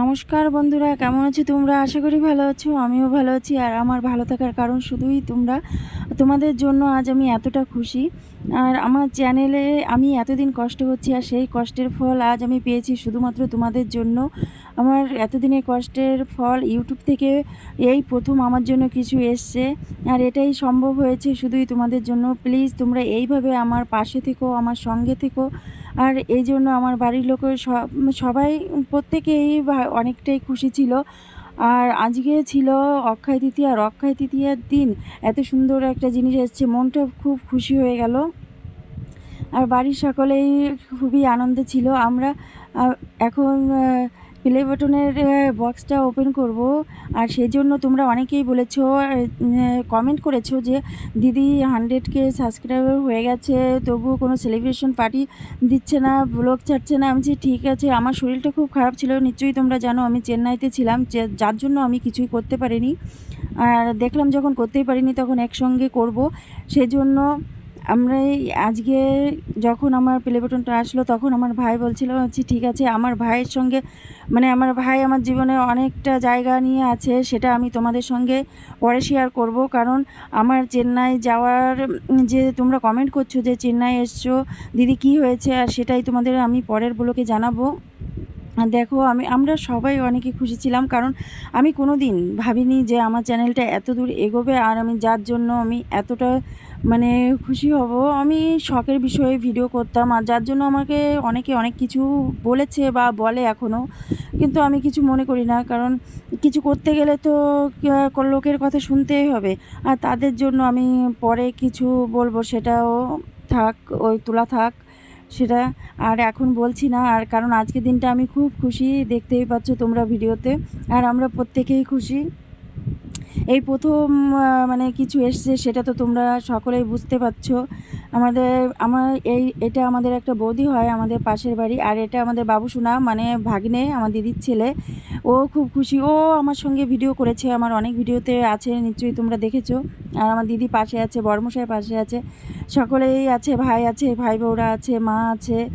নমস্কার বন্ধুরা, কেমন আছো তোমরা? আশা করি ভালো আছো, আমিও ভালো আছি। আর আমার ভালো থাকার কারণ শুধুই তোমরা। তোমাদের জন্য আজ আমি এতটা খুশি। আর আমার চ্যানেলে আমি এতদিন কষ্ট করছি আর সেই কষ্টের ফল আজ আমি পেয়েছি শুধুমাত্র তোমাদের জন্য। আমার এতদিনের কষ্টের ফল ইউটিউব থেকে এই প্রথম আমার জন্য কিছু এসছে। আর এটাই সম্ভব হয়েছে শুধুই তোমাদের জন্য। প্লিজ তোমরা এইভাবে আমার পাশে থেকো, আমার সঙ্গে থেকো। আর এই জন্য আমার বাড়ির লোকের সব সবাই প্রত্যেকেই অনেকটাই খুশি ছিল। আর আজকে ছিল অক্ষয় তৃতীয়া। আর অক্ষয় তৃতীয়ার দিন এত সুন্দর একটা জিনিস এসছে। মনটা খুব খুশি হয়ে গেল। আর বাড়ির সকলেই খুবই আনন্দে ছিল। আমরা এখন প্লে বাটনের বক্সটা ওপেন করব। আর সেই জন্য তোমরা অনেকেই বলেছ কমেন্ট করেছ যে, দিদি হান্ড্রেড কে সাবস্ক্রাইবার হয়ে গেছে, তবুও কোনো সেলিব্রেশন পার্টি দিচ্ছে না ব্লগ ছাড়ছে না। আমি ঠিক আছে, আমার শরীরটা খুব খারাপ ছিল, নিশ্চয়ই তোমরা জানো, আমি চেন্নাইতে ছিলাম যার জন্য আমি কিছুই করতে পারিনি। আর দেখলাম যখন করতেই পারিনি, তখন একসঙ্গে করব। সেই জন্য আমরা আজকে যখন আমার প্লে বাটনটা আসলো, তখন আমার ভাই বলছিল হচ্ছে ঠিক আছে, আমার ভাইয়ের সঙ্গে মানে আমার ভাই আমার জীবনে অনেকটা জায়গা নিয়ে আছে, সেটা আমি তোমাদের সঙ্গে পরে শেয়ার করব। কারণ আমার চেন্নাই যাওয়ার যে তোমরা কমেন্ট করছ যে, চেন্নাই এসছো, দিদি কি হয়েছে? আর সেটাই তোমাদের আমি পরের ব্লকে জানাব। দেখো, আমি, আমরা সবাই অনেকে খুশি ছিলাম, কারণ আমি কোনো দিন ভাবিনি যে আমার চ্যানেলটা এত দূর এগোবে আর আমি যার জন্য আমি এতটা মানে খুশি হব। আমি শখের বিষয়ে ভিডিও করতাম আর যার জন্য আমাকে অনেকে অনেক কিছু বলেছে বা বলে এখনও কিন্তু আমি কিছু মনে করি না, কারণ কিছু করতে গেলে তো লোকের কথা শুনতেই হবে। আর তাদের জন্য আমি পরে কিছু বলব, সেটাও থাক, ওই তোলা থাক। সেটা আর এখন বলছি না, আর কারণ আজকে দিনটা আমি খুব খুশি, দেখতেই পাচ্ছ তোমরা ভিডিওতে, আর আমরা প্রত্যেকেই খুশি। এই প্রথম মানে কিছু এসছে, সেটা তো তোমরা সকলেই বুঝতে পারছ। আমাদের, আমার এই, এটা আমাদের একটা বৌদি হয় আমাদের পাশের বাড়ি, আর এটা আমাদের বাবুসোনা মানে ভাগ্নে, আমার দিদির ছেলে। ও খুব খুশি, ও আমার সঙ্গে ভিডিও করেছে, আমার অনেক ভিডিওতে আছে, নিশ্চয়ই তোমরা দেখেছ। আর আমার দিদি পাশে আছে বর্মশাই পাশে আছে, সকলেই আছে, ভাই আছে, ভাই বউরা আছে, মা আছে।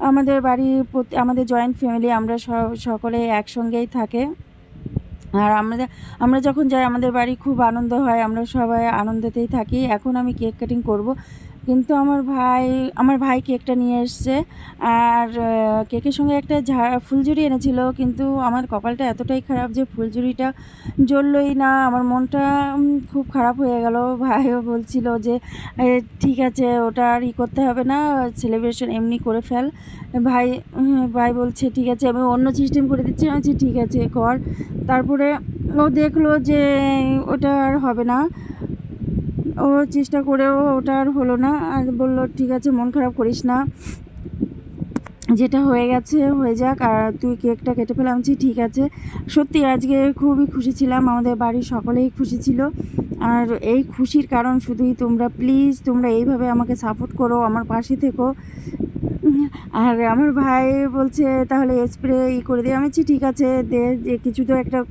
আমাদের বাড়ি প্রত- আমাদের জয়েন্ট ফ্যামিলি আমরা সকলে একসঙ্গেই থাকে। আর আমাদের, আমরা যখন যাই, আমাদের বাড়ি খুব আনন্দ হয়, আমরা সবাই আনন্দেতেই থাকি। এখন আমি কেক কাটিং করব। কিন্তু আমার ভাই আমার ভাই কেকটা নিয়ে এসছে আর কেকের সঙ্গে একটা ফুলঝুরি এনেছিল, কিন্তু আমার কপালটা এতটাই খারাপ যে ফুলঝুরিটা জ্বললই না। আমার মনটা খুব খারাপ হয়ে গেল। ভাইও বলছিল যে ঠিক আছে, ওটা আর ই করতে হবে না সেলিব্রেশন এমনি করে ফেল। ভাই ভাই বলছে, ঠিক আছে, আমি অন্য সিস্টেম করে দিচ্ছি। আমি ঠিক আছে, কর। তারপরে ও দেখল যে, ওটা আর হবে না। ও চেষ্টা করেও ওটা আর হলো না। আর বলল, ঠিক আছে, মন খারাপ করিস না। যেটা হয়ে গেছে, হয়ে যাক। আর তুই কেকটা কেটে ফেলাম যে ঠিক আছে। সত্যি, আজকে খুবই খুশি ছিলাম। আমাদের বাড়ির সকলেই খুশি ছিল। আর এই খুশির কারণ শুধুই তোমরা, প্লিজ তোমরা এইভাবে আমাকে সাপোর্ট করো, আমার পাশে থেকো। আর আমার ভাই বলছে, তাহলে স্প্রে ই করে দিয়ে আমি ঠিক আছে, দে, যে কিছু তো একটা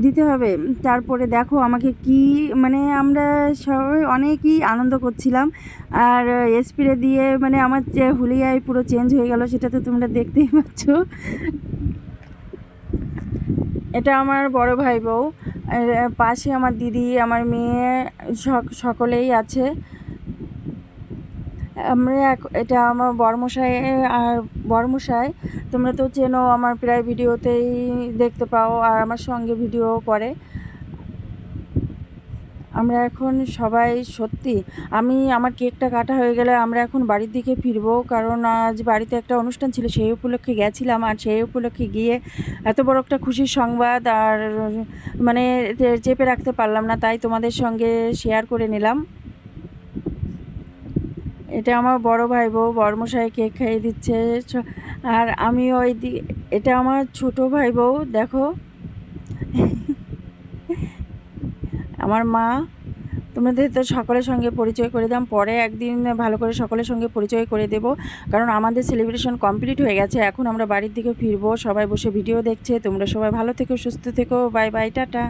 দিতে হবে। তারপরে দেখো আমাকে কি মানে আমরা সবাই অনেকই আনন্দ করছিলাম। আর স্প্রে দিয়ে মানে আমার যে হুলিয়ায় পুরো চেঞ্জ হয়ে গেল, সেটা তো তোমরা দেখতেই পাচ্ছ। এটা আমার বড় ভাই বউ। পাশে আমার দিদি, আমার মেয়ে, সক- সকলেই আছে। আমরা এটা আমার বর্মশাই আর বর্মশাই তোমরা তো চেনো আমার প্রায় ভিডিওতেই দেখতে পাও, আর আমার সঙ্গে ভিডিও করে। আমরা এখন সবাই সত্যি, আমি, আমার কেকটা কাটা হয়ে গেলে আমরা এখন বাড়ির দিকে ফিরবো, কারণ আজ বাড়িতে একটা অনুষ্ঠান ছিল, সেই উপলক্ষে গেছিলাম, আর সেই উপলক্ষে গিয়ে এত বড় একটা খুশির সংবাদ, আর মানে চেপে রাখতে পারলাম না, তাই তোমাদের সঙ্গে শেয়ার করে নিলাম। এটা আমার বড় ভাই বউ বর্মশাই কেক খাইয়ে দিচ্ছে। আর আমি ওই এটা আমার ছোট ভাই বউ দেখো। আমার মা, তোমাদের তো সকলের সঙ্গে পরিচয় করে দিলাম পরে একদিন ভালো করে সকলের সঙ্গে পরিচয় করে দেব। কারণ আমাদের সেলিব্রেশন কমপ্লিট হয়ে গেছে, এখন আমরা বাড়ির দিকে ফিরবো, সবাই বসে ভিডিও দেখছে, তোমরা সবাই ভালো থেকো, সুস্থ থেকো বাই বাই টাটা।